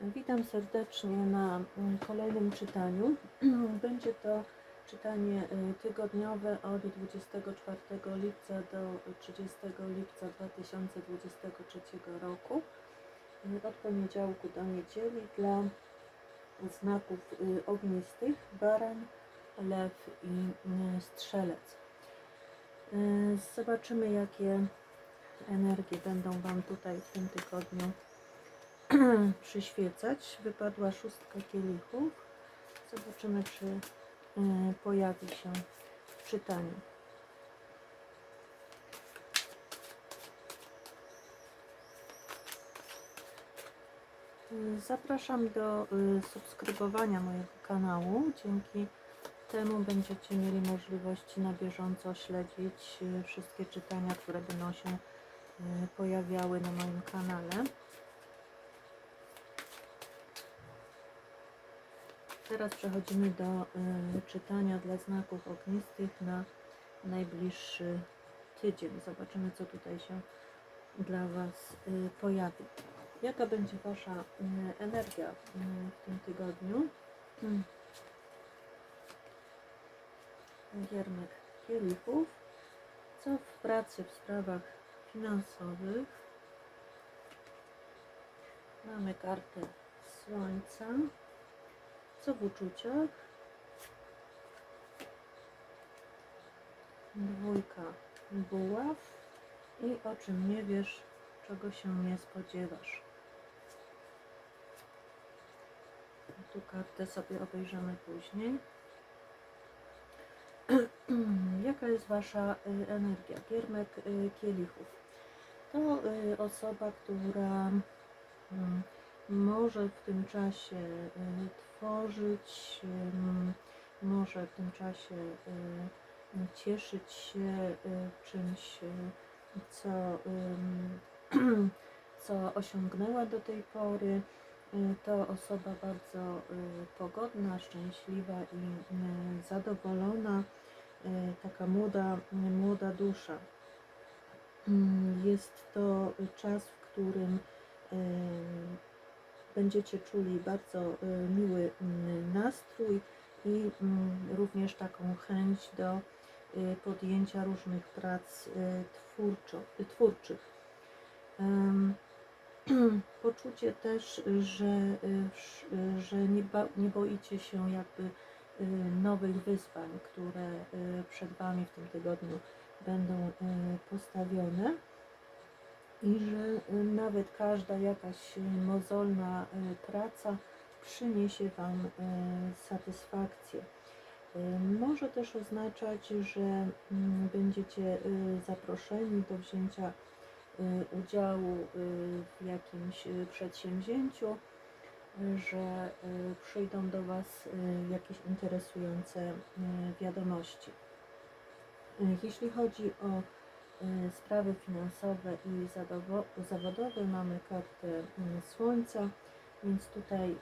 Witam serdecznie na mm, kolejnym czytaniu. Będzie to czytanie y, tygodniowe od 24 lipca do 30 lipca 2023 roku. Y, Od poniedziałku do niedzieli dla znaków y, ognistych barań, lew i strzelec. Zobaczymy jakie energie będą Wam tutaj w tym tygodniu przyświecać. Wypadła szóstka kielichów. Zobaczymy, czy y, pojawi się w czytaniu. Y, Zapraszam do y, subskrybowania mojego kanału. Dzięki temu będziecie mieli możliwość na bieżąco śledzić wszystkie czytania, które będą się pojawiały na moim kanale. Teraz przechodzimy do y, czytania dla znaków ognistych na najbliższy tydzień. Zobaczymy, co tutaj się dla Was y, pojawi. Jaka będzie Wasza y, energia y, w tym tygodniu? Hmm. Giermek kielichów. Co w pracy, w sprawach finansowych? Mamy kartę Słońca. Co w uczuciach? Dwójka buław. I o czym nie wiesz, czego się nie spodziewasz. Tu kartę sobie obejrzymy później. Jaka jest Wasza y, energia? Giermek y, kielichów. To y, osoba, która mm, może w tym czasie y, tworzyć, może w tym czasie cieszyć się y, czymś, y, co, co osiągnęła do tej pory. To osoba bardzo pogodna, szczęśliwa i zadowolona, taka młoda, młoda dusza. Jest to czas, w którym będziecie czuli bardzo y, miły mm, nastrój i mm, również taką chęć do y, podjęcia różnych prac y, twórczo, twórczych. Poczucie też, że, że nie, nie boicie się jakby nowych wyzwań, które przed Wami w tym tygodniu będą postawione i że y, nawet każda jakaś y, mozolna y, praca przyniesie Wam satysfakcję. Może też oznaczać, że mm, będziecie zaproszeni do wzięcia udziału w jakimś przedsięwzięciu, że przyjdą do Was jakieś interesujące wiadomości. Jeśli chodzi o sprawy finansowe i zawodowe, mamy kartę y, Słońca, więc tutaj y,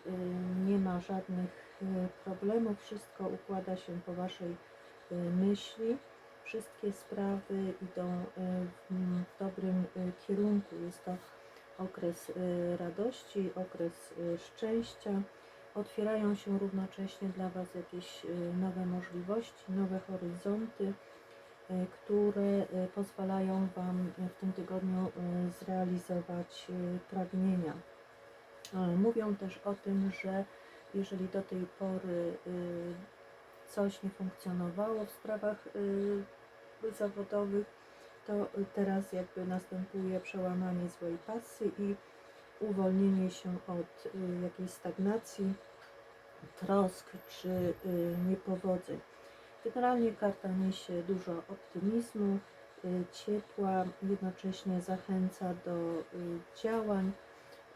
nie ma żadnych y, problemów, wszystko układa się po Waszej y, myśli. Wszystkie sprawy idą y, w dobrym y, kierunku. Jest to okres y, radości, okres y, szczęścia. Otwierają się równocześnie dla Was jakieś y, nowe możliwości, nowe horyzonty, y, które y, pozwalają Wam y, w tym tygodniu y, zrealizować y, pragnienia. Mówią też o tym, że jeżeli do tej pory y, coś nie funkcjonowało w sprawach y, zawodowych, to teraz jakby następuje przełamanie złej pasy i uwolnienie się od y, jakiejś stagnacji, trosk czy y, niepowodzeń. Generalnie karta niesie dużo optymizmu, y, ciepła, jednocześnie zachęca do y, działań,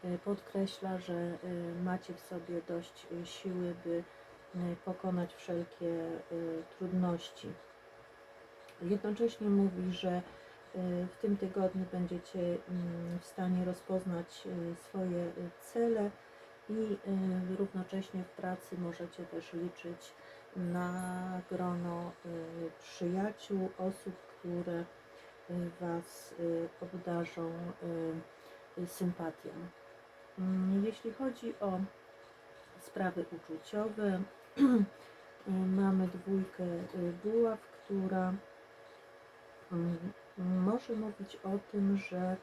y, podkreśla, że macie w sobie dość siły, by pokonać wszelkie trudności. Jednocześnie mówi, że w tym tygodniu będziecie mm, w stanie rozpoznać swoje cele i równocześnie w pracy możecie też liczyć na grono y, przyjaciół, osób, które y, Was y, obdarzą sympatią. Mm, Jeśli chodzi o sprawy uczuciowe, mamy dwójkę buław, która mm, może mówić o tym, że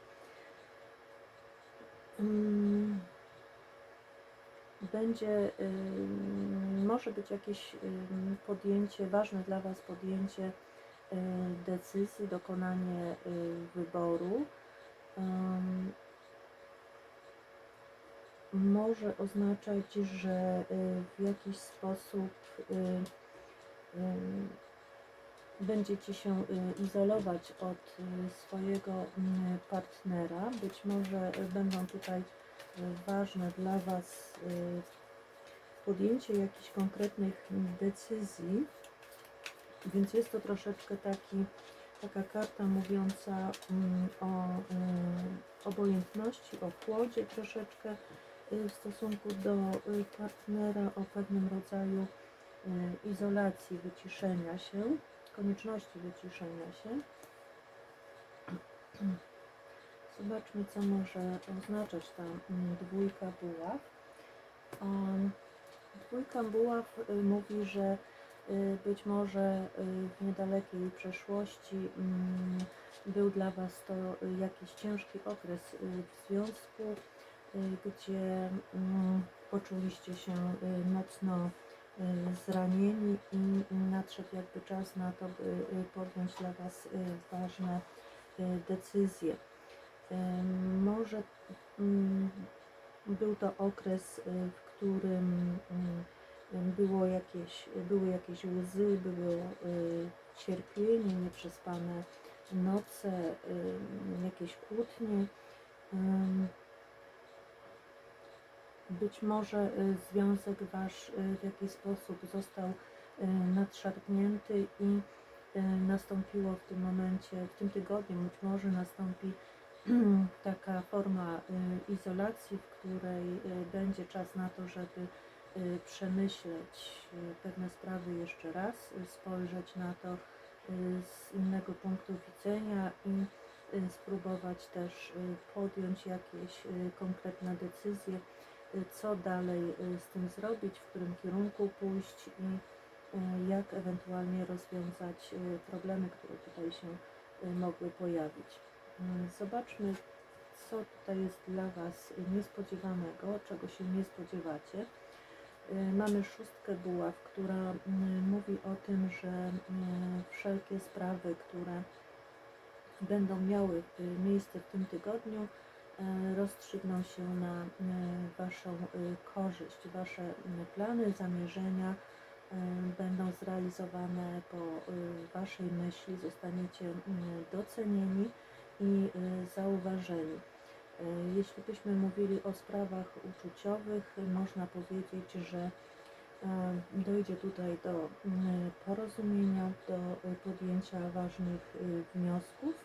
mm, będzie, może być jakieś podjęcie, ważne dla Was podjęcie y, decyzji, dokonanie y, wyboru. Może oznaczać, że y, w jakiś sposób będziecie się izolować od swojego partnera. Być może będą tutaj ważne dla Was y, podjęcie jakichś konkretnych mm, decyzji, więc jest to troszeczkę taki, taka karta mówiąca mm, o y, obojętności, o chłodzie troszeczkę y, w stosunku do partnera, o pewnym rodzaju izolacji, wyciszenia się, konieczności wyciszenia się. Zobaczmy, co może oznaczać ta mm, dwójka buław. Dwójka buław y, mówi, że y, być może y, w niedalekiej przeszłości mm, był dla Was to jakiś ciężki okres w związku, gdzie mm, poczuliście się mocno zranieni i nadszedł jakby czas na to, by podjąć dla Was ważne decyzje. Może mm, był to okres, y, w którym mm, było jakieś, były jakieś łzy, było y, cierpienie, nieprzespane noce, y, jakieś kłótnie. Być może związek Wasz w jakiś sposób został nadszarpnięty i nastąpiło w tym momencie, w tym tygodniu być może nastąpi taka forma y, izolacji, w której y, będzie czas na to, żeby y, przemyśleć pewne sprawy jeszcze raz, spojrzeć na to z innego punktu widzenia i spróbować też podjąć jakieś konkretne decyzje, co dalej z tym zrobić, w którym kierunku pójść i jak ewentualnie rozwiązać problemy, które tutaj się mogły pojawić. Mm, Zobaczmy, co tutaj jest dla Was niespodziewanego, czego się nie spodziewacie. Y, Mamy szóstkę buław, która mm, mówi o tym, że mm, wszelkie sprawy, które będą miały y, miejsce w tym tygodniu, y, rozstrzygną się na Waszą korzyść. Wasze plany, zamierzenia będą zrealizowane po Waszej myśli, zostaniecie docenieni i y, zauważeni. Y, Jeśli byśmy mówili o sprawach uczuciowych, można powiedzieć, że y, dojdzie tutaj do y, porozumienia, do podjęcia ważnych y, wniosków.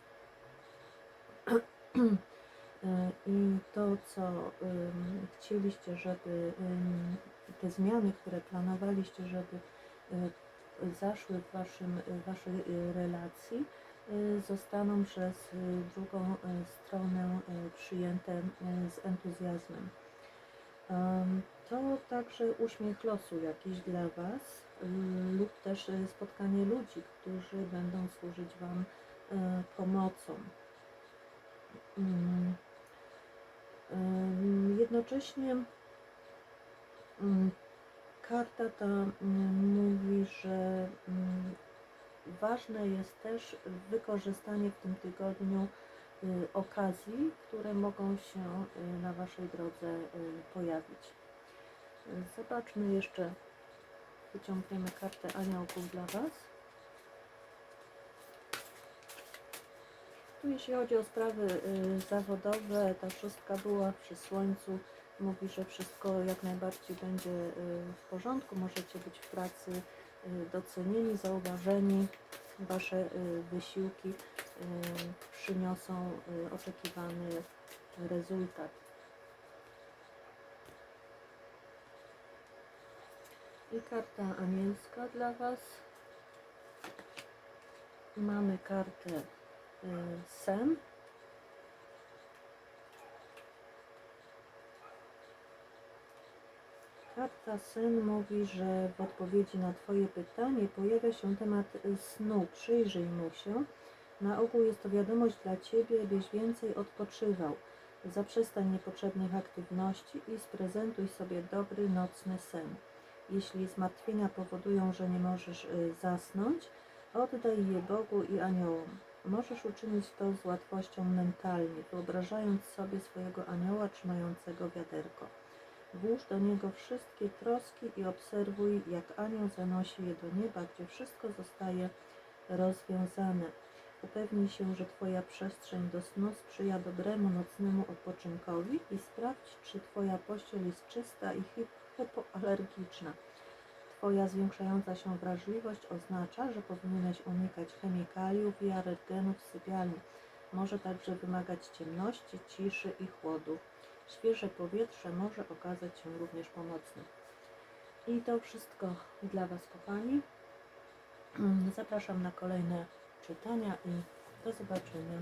Y, I to, co chcieliście, żeby te zmiany, które planowaliście, żeby y, zaszły w waszym, y, waszej relacji, zostaną przez y, drugą y, stronę y, przyjęte y, z entuzjazmem. To także uśmiech losu jakiś dla Was y, lub też y, spotkanie ludzi, którzy będą służyć Wam y, pomocą. Ym, Jednocześnie ym, karta ta ym, mówi, że ważne jest też wykorzystanie w tym tygodniu y, okazji, które mogą się y, na Waszej drodze y, pojawić. Zobaczmy jeszcze, wyciągniemy kartę aniołków dla Was. Tu jeśli chodzi o sprawy zawodowe, ta szóstka była przy słońcu. Mówi, że wszystko jak najbardziej będzie w porządku. Możecie być w pracy y, docenieni, zauważeni. Wasze y, wysiłki y, przyniosą oczekiwany rezultat. I karta anielska dla Was. Mamy kartę sen. Karta sen mówi, że w odpowiedzi na Twoje pytanie pojawia się temat snu. Przyjrzyj mu się. Na ogół jest to wiadomość dla Ciebie, byś więcej odpoczywał. Zaprzestań niepotrzebnych aktywności i sprezentuj sobie dobry nocny sen. Jeśli zmartwienia powodują, że nie możesz y, zasnąć, oddaj je Bogu i aniołom. Możesz uczynić to z łatwością mentalnie, wyobrażając sobie swojego anioła trzymającego wiaderko. Włóż do niego wszystkie troski i obserwuj, jak anioł zanosi je do nieba, gdzie wszystko zostaje rozwiązane. Upewnij się, że Twoja przestrzeń do snu sprzyja dobremu nocnemu odpoczynkowi i sprawdź, czy Twoja pościel jest czysta i hypoalergiczna. Twoja zwiększająca się wrażliwość oznacza, że powinieneś unikać chemikaliów i alergenów w sypialni. Może także wymagać ciemności, ciszy i chłodu. Świeże powietrze może okazać się również pomocne. I to wszystko dla Was, kochani. Zapraszam na kolejne czytania i do zobaczenia.